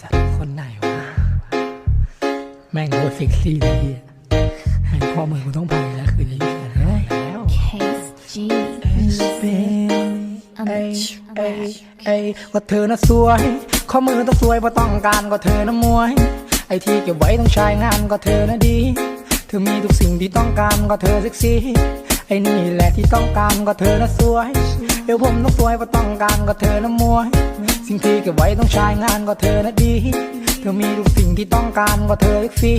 สัตว์คนไหนวะ แม่งโคตรเซ็กซี่เลยเหี้ยให้อมือกูต้องไปแล้วคืนนี้เฮ้ยแล้ว Case G เอ้ยเอ้ยเอ้ยว่าเธอน่ะสวย ข้อมือต้องสวยเพราะต้องการก็เธอน่ะมวย ไอที่เก็บไว้ต้องใช้งานก็เธอน่ะดี เธอมีทุกสิ่งที่ต้องการก็เธอเซ็กซี่ ไอ้นี่แหละที่ต้องการก็เธอน่ะสวยเดี๋ยวผมต้องสวยเพราะต้องการก็เธอน่ะมวย สิ่งที่เก็บไว้ต้องใช้งานก็เธอน่ะดี เธอมีทุกสิ่งที่ต้องการก็เธอเซ็กซี่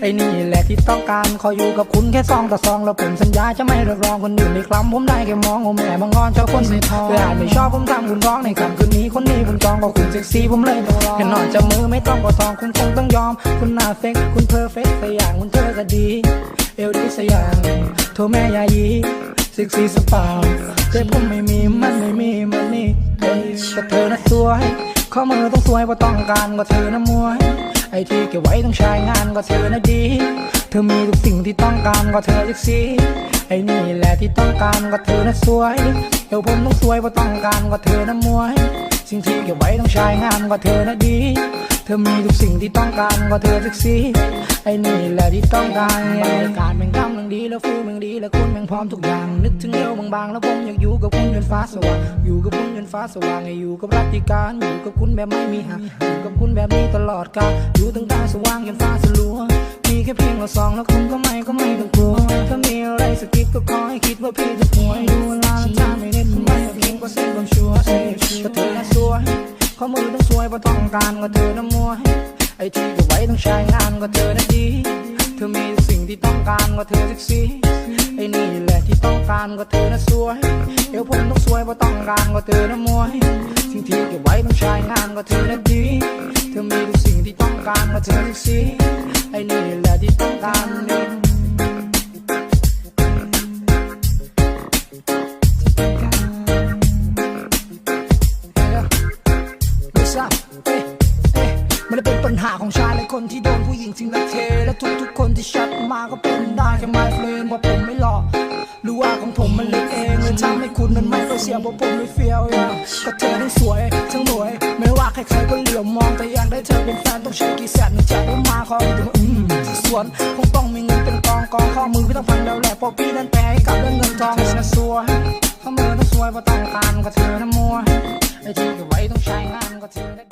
ไอ้นี่แหละที่ต้องการขออยู่กับคุณแค่ซองต่อซองแล้วผมสัญญาจะไม่เรียกร้องคนอื่นในครั้ผมได้แค่มองโอแม่บางงอนชอบคนในทองเพื่ออาจไม่ชอบผมทำคุณร้องในคำคืนนี้คนนี้ผมจองก็คุณเซ็กซี่ผมเลยต้องรอแค่นอนจับมือไม่ต้องกอดทองคุณคงต้องยอม คุณหน้าเซ็กคุณเพอร์เฟกต์สักอย่างคุณเธอก็ดี เอวดีสักอย่าง โทรแม่ยายีซ็กซีสปาแต่ผมไม่มีมันไม่มีมันนี่เอ้ยก็เธอน่ะสวยข้อมือต้องสวยเพราต้องการก็เธอน่ะมวย ไอที่เก็บไว้ต้องใช้งานก็เธอน่ะดี เธอมีทุกสิ่งที่ต้องการก็เธอเซ็กซี่ไอ้นี่แหละที่ต้องการก็เธอน่ะสวยเดี๋ยวผมต้องสวยเพราต้องการก็เธอน่ะมวย สิ่งที่เก็บไว้ต้องใช้งานก็เธอน่ะดี เธอมีทุกสิ่งที่ต้องการก็เธอเซ็กซี่ไอ้นี่แหละที่ต้องการบรรยากาศแม่งกำลังดีแล้วฟิลแม่งดีแล้วคุณแม่งพร้อมทุกอย่าง นึกถึงเอวบางๆแล้วผมอยากอยู่กับคุณจนฟ้าสว่างอยู่กับคุณจนฟ้าสว่างอยู่กับรัติการอยู่กับคุณแบบไม่มีหักอยู่กับคุณแบบนี้ตลอดกาลอยู่ตั้งแต่สว่างจนฟ้าสลัวมีแค่เพียงเราสองแล้วคุณก็ไม่ก็ไม่ต้องกลัวถ้ามีอะไรสกกิดก็ขอให้คิดว่าพี่จะป่วยดูเวลาและถ้าไม่เน็ตทำไมก็เพียงก็เส้นความชัวร์เอ้ยก็เธอน่ะสวย ข้อมือต้องสวยเพราะต้องการก็เธอน่ะมวย ไอ้ที่เก็บไว้ต้องใช้งานก็เธอน่ะดี เธอมีสิ่งที่ต้องการก็เธอเซ็กซี่ ไอ้นี่แหละที่ต้องการก็เธอน่ะสวยเดี๋ยวผมต้องสวยเพราะต้องการก็เธอน่ะมวย สิ่งที่เก็บไว้ต้องใช้งานก็เธอน่ะดี เธอมีทุกสิ่งที่ต้องการก็เธอเซ็กซี่ ไอ้นี่แหละที่ต้องการ นี่ไม่ทราบเอ๊ะเอ๊ะมันเป็นปัญหาของชายหลายคนที่โดนผู้หญิงทิ้งและเท และทุกๆคนที่ชัดมาก็เป็นได้แค่ไมเฟรนเพราะผมไม่หล่อหรือว่าของผมมันเล็กเองเลยทำให้คุณมันไม่ค่อยเสียเพราะผมไม่เฟี้ยวอย่างก็เธอทั้งสวยทั้งรวย ไม่ว่าใครๆก็เหลียวมองแต่อยากได้เธอเป็นแฟนต้องใช้กี่แสนถึงจะได้มาขอให้ถึงอืมสวนคงต้องมีเงินเป็นกองกองข้อมือพี่ต้องฟังแล้วแหละเพราะพี่นั้นแปลให้กับเรื่องเงินทองเธอน่ะสวยข้อมือต้องสวยเพราะต้องการก็เธอนะมัว 내 지금 와이 동샤인 하는 것 같은데